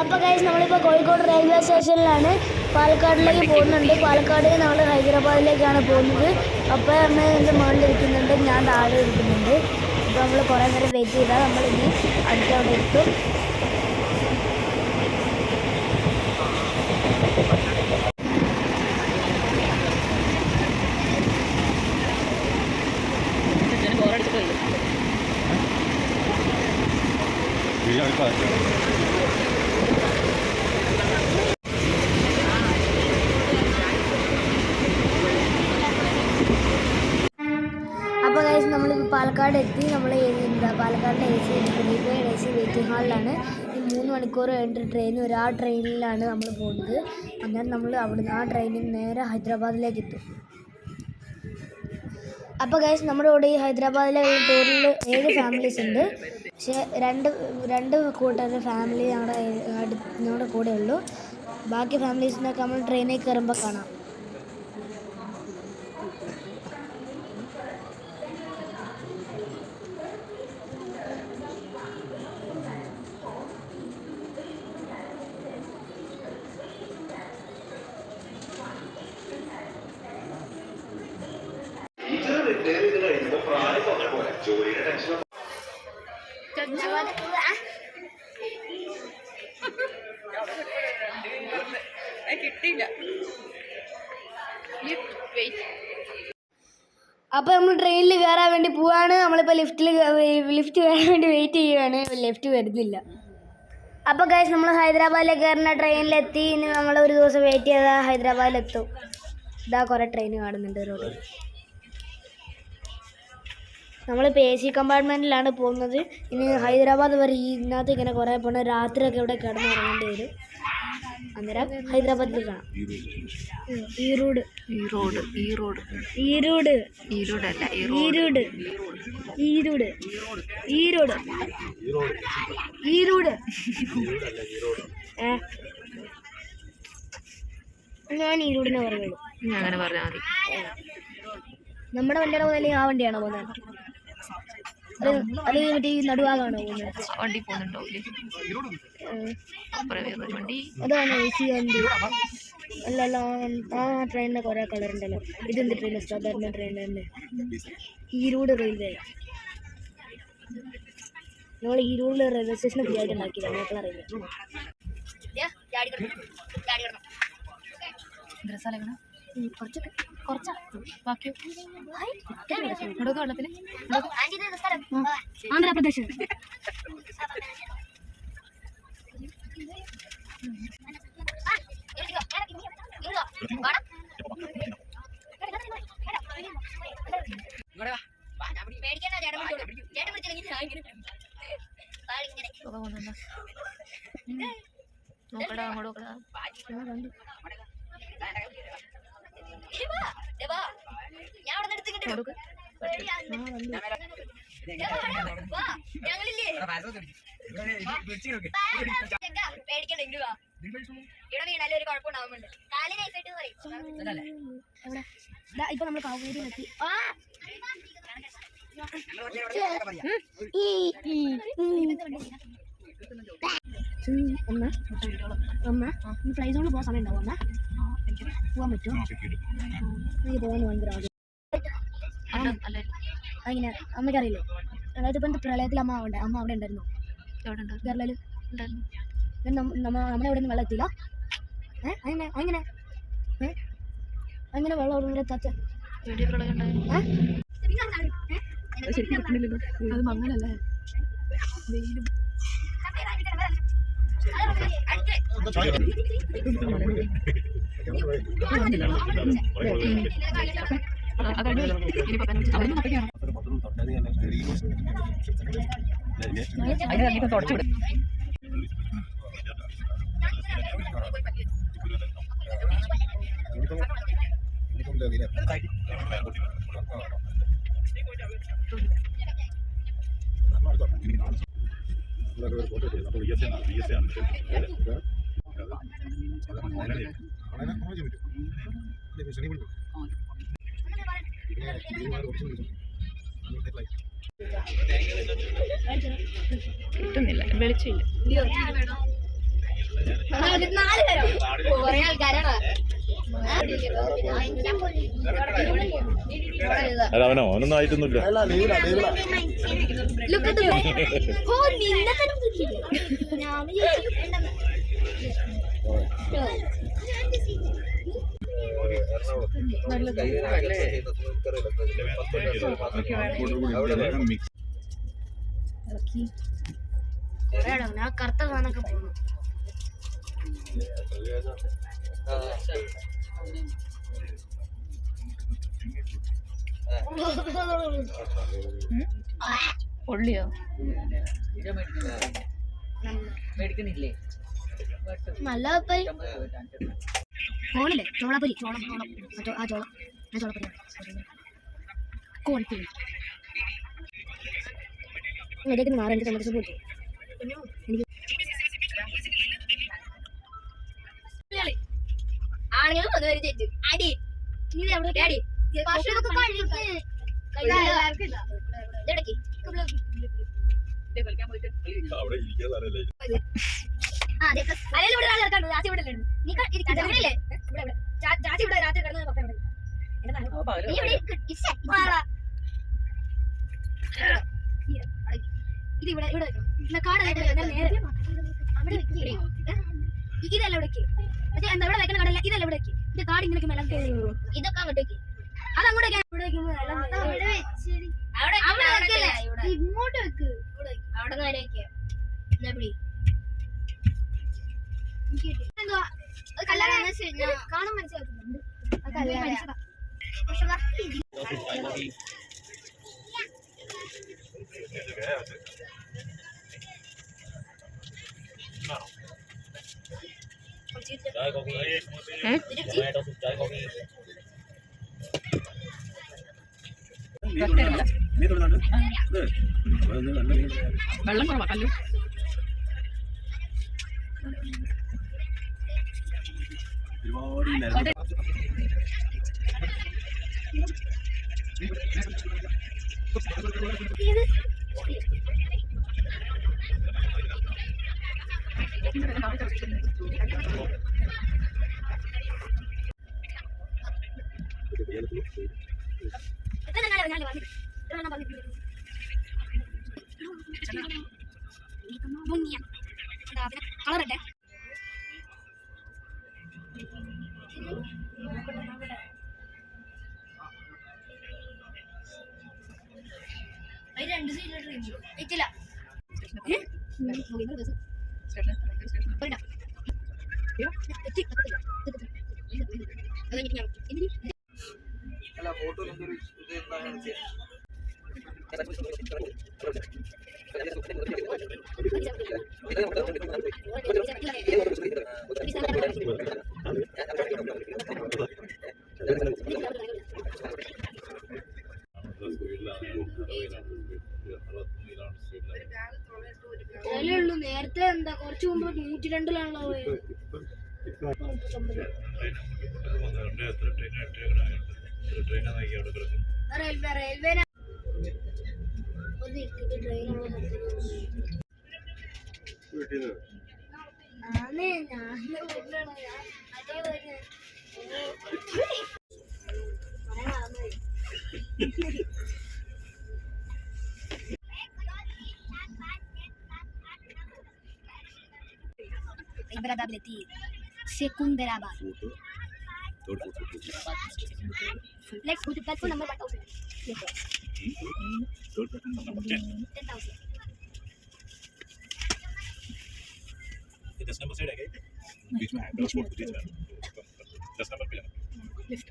അപ്പോൾ ഗൈസ് നമ്മളിപ്പോൾ കോഴിക്കോട് റെയിൽവേ സ്റ്റേഷനിലാണ് പാലക്കാടിലേക്ക് പോകുന്നുണ്ട്. പാലക്കാട് നമ്മൾ ഹൈദരാബാദിലേക്കാണ് പോകുന്നത്. അപ്പോൾ അമ്മ എന്റെ മുകളിൽ ഇരിക്കുന്നുണ്ട്. ഞാൻ താഴെ ഇരിക്കുന്നുണ്ട്. അപ്പോൾ നമ്മൾ കുറേ നേരം വെയിറ്റ് ചെയ്താൽ നമ്മൾ ഇനി അടുത്തവിടെ എത്തും. Yeah, അപ്പോൾ ഗൈസ് നമ്മളിപ്പോൾ പാലക്കാട് എത്തി നമ്മൾ എന്താ പാലക്കാടിന്റെ A C railway A C waiting ഹാളിലാണ്. ഈ മൂന്ന് മണിക്കൂർ കഴിഞ്ഞിട്ട് ട്രെയിൻ ഒരു ആ ട്രെയിനിലാണ് നമ്മൾ പോകുന്നത് അങ്ങനെ നമ്മൾ അവിടെ ആ ട്രെയിനിൽ നേരെ ഹൈദരാബാദിലേക്ക് എത്തും. അപ്പോൾ ഗൈസ് നമ്മുടെ കൂടെ ഈ ഹൈദരാബാദിലെ ടൂറിൽ ഏഴ് ഫാമിലീസ് ഉണ്ട്. പക്ഷേ രണ്ട് രണ്ട് കൂട്ടരുടെ ഫാമിലി ഞങ്ങളുടെ ഞങ്ങളുടെ കൂടെ ഉള്ളൂ ബാക്കി ഫാമിലീസിനൊക്കെ നമ്മൾ ട്രെയിനിൽ കയറുമ്പോൾ കാണാം. കിട്ടിയില്ല. അപ്പോൾ നമ്മൾ ട്രെയിനിൽ കയറാൻ വേണ്ടി പോവാണ്. നമ്മളിപ്പോൾ ലിഫ്റ്റിൽ ലിഫ്റ്റ് കയറാൻ വേണ്ടി വെയിറ്റ് ചെയ്യുവാണ്. ലിഫ്റ്റ് വരുന്നില്ല. അപ്പോൾ കഴിച്ച് നമ്മൾ ഹൈദരാബാദിലേക്ക് കയറുന്ന ട്രെയിനിലെത്തി ഇനി നമ്മൾ ഒരു ദിവസം വെയിറ്റ് ചെയ്താൽ ഹൈദരാബാദിലെത്തും. ഇതാ കുറേ ട്രെയിൻ കാണുന്നുണ്ട് റോഡിൽ നമ്മളിപ്പോൾ എ സി കമ്പാർട്ട്മെന്റിലാണ് പോകുന്നത്. ഇനി ഹൈദരാബാദ് വരെ ഈ ഇതിനകത്ത് ഇങ്ങനെ കുറേ പോകണം രാത്രിയൊക്കെ ഇവിടെ കിടന്ന് ഇറങ്ങേണ്ടി വരും. അന്നേരം ഹൈദരാബാദിൽ കാണാം. ഈറോഡ്. ഈറോഡ് ഈറോഡ്. ഈരോട് അല്ല ഈരോട് ഈരോട് ഈരോട് ഈരോട് ഏ? ഞാൻ ഈരോടിനെ പറയുള്ളൂ. അങ്ങനെ പറഞ്ഞാൽ മതി. നമ്മുടെ വണ്ടിയുടെ അല്ലെങ്കിൽ ആ വണ്ടിയാണോ പോകുന്നത്? അത് മറ്റേ ഈ നടുവാകാണോ വണ്ടി പോകുന്നുണ്ടോ? വണ്ടി. അതാണ് എ സി വണ്ടി അല്ലല്ല ആ ട്രെയിനിന് കുറെ കളർ ഉണ്ടല്ലോ. ഇതെന്ത് ട്രെയിൻ സാധാരണ ട്രെയിൻ തന്നെ. ഈരോട് റെയിൽവേ ഞങ്ങൾ ഈരോടിൽ റെയിൽവേ സ്റ്റേഷൻ ഫ്രീ ആയിട്ട് ഉണ്ടാക്കിയതാണ് ഞങ്ങൾ റെയിൽവേ ഡ്രസ്സലങ്ങനെ കുറച്ചൊക്കെ കുറച്ചാ. ബാക്കിയോ? ఆంధ్రప్రదేశ్ ఒకడా ఒకడు ఒకడా రెండు ఎవడ నడుచుకుంటే ഇടയ്ക്ക് വാ. ആന്ധ്രാപ്രദേശ് സുഖം കൊണ്ടുവന്ന നോക്കടാ അങ്ങോട്ട് നോക്കടാ കൊടുക്ക് ഇപ്പൊ നമ്മൾ കാവേരിയിലെത്തി ഒന്ന് ഒന്ന് ഫ്ലൈ സോണിൽ പോകാൻ സമയം ഉണ്ടാവും ഒന്ന് പോകാൻ പറ്റുമോ? എനിക്ക് പോകാൻ ഭയങ്കര ആഗ്രഹം അല്ല അമ്മയ്ക്ക് അറിയില്ലേ അമ്മയ്ക്കറിയില്ലേ? അതായത് ഇപ്പം പ്രളയത്തിൽ അമ്മ ഉണ്ട് അമ്മ അവിടെ ഉണ്ടായിരുന്നു. എവിടെ ഉണ്ട് കേരളയിൽ ഉണ്ടായിരുന്നു നമ്മളെ അവിടെ നിന്ന് വെള്ളം എത്തിയില്ല. ഏ? അങ്ങനെ അങ്ങനെ ഏ? അങ്ങനെ വെള്ളം അവിടെ നിന്ന് ഉണ്ടായിരുന്നു അത് മങ്ങലല്ലേ വെയിലും. അത്. കഴിഞ്ഞു ഇനിയിപ്പോ പതിനഞ്ച് കിട്ടുന്നില്ല വെളിച്ചില്ല നാല് പേരോ കുറെ ആൾക്കാരാണ് അല്ല അവനോ? അവനൊന്നും ആയിട്ടൊന്നുമില്ല. വിളിച്ചില്ലേ? ഞാൻ കറുത്ത സാധനമൊക്കെ പോന്നു പൊള്ളിയോ മേടിക്കണില്ലേ? നല്ല ഫോണില്ലേ ചോളപ്പൊരി. ചോളം ചോളം ആ ചോളം. ആ ചോളപ്പൊരി കോൺഫിൽ ഇടയ്ക്ക് മാറേണ്ട എനിക്ക് പോയി ആണെങ്കിലും ഒന്ന് വരെ ചേച്ചു. അടി. എവിടെ അടി ഭക്ഷണമൊക്കെ അതെ. ഇവിടെ ഇവിടെ? നീ. ഇവിടെ ഇവിടെ. ചാച്ചി ഇവിടെ രാത്രി കിടന്ന് പപ്പ ഇവിടെ. നീ ഇവിടെ. ഇത് ഇവിടെ ഇവിടെ. നേരെ അവിടെ ഇതല്ല ഇവിടെ വെക്ക്. മറ്റേ എന്താ ഇവിടെ വെക്കണ കടല്ല ഇതല്ല ഇവിടെ വെക്ക്. ഇത് കാട് ഇങ്ങനെ മേലെ ഇതൊക്കെ അങ്ങോട്ട് വെക്ക്. അത് അങ്ങോട്ട് വെക്കാൻ ഇവിടെ വെക്കുമ്പോ ഇങ്ങോട്ട് വെക്ക്. അവിടെ നിന്ന് വെക്ക്? എന്നാ പിടി. കാണാൻ മനസ്സിലാക്കുന്നുണ്ട് അത് കല്യാണം. പക്ഷെ ദാ, വെള്ളം കുറവാ കല്ലു ഒരുപാട് എത്ര നേരം രണ്ട് സൈഡിലോട്ട് ട്രെയിൻ അല്ല ഫോട്ടോ എന്തൊരു ഇത് എന്താണ് ഉള്ളൂ നേരത്തെ എന്താ കുറച്ച് മുമ്പ് നൂറ്റി രണ്ടിലാണല്ലോ പോയത് റെയിൽവേ ട്രെയിനാണ് അവിടെ Berada Bleti. Sekun Beraba. Let's go to platform number 1000. Yes, sir. Third platform number 10. 10,000. दस नंबर साइड है क्या बीच में है दस नंबर पे जाना लेफ़्ट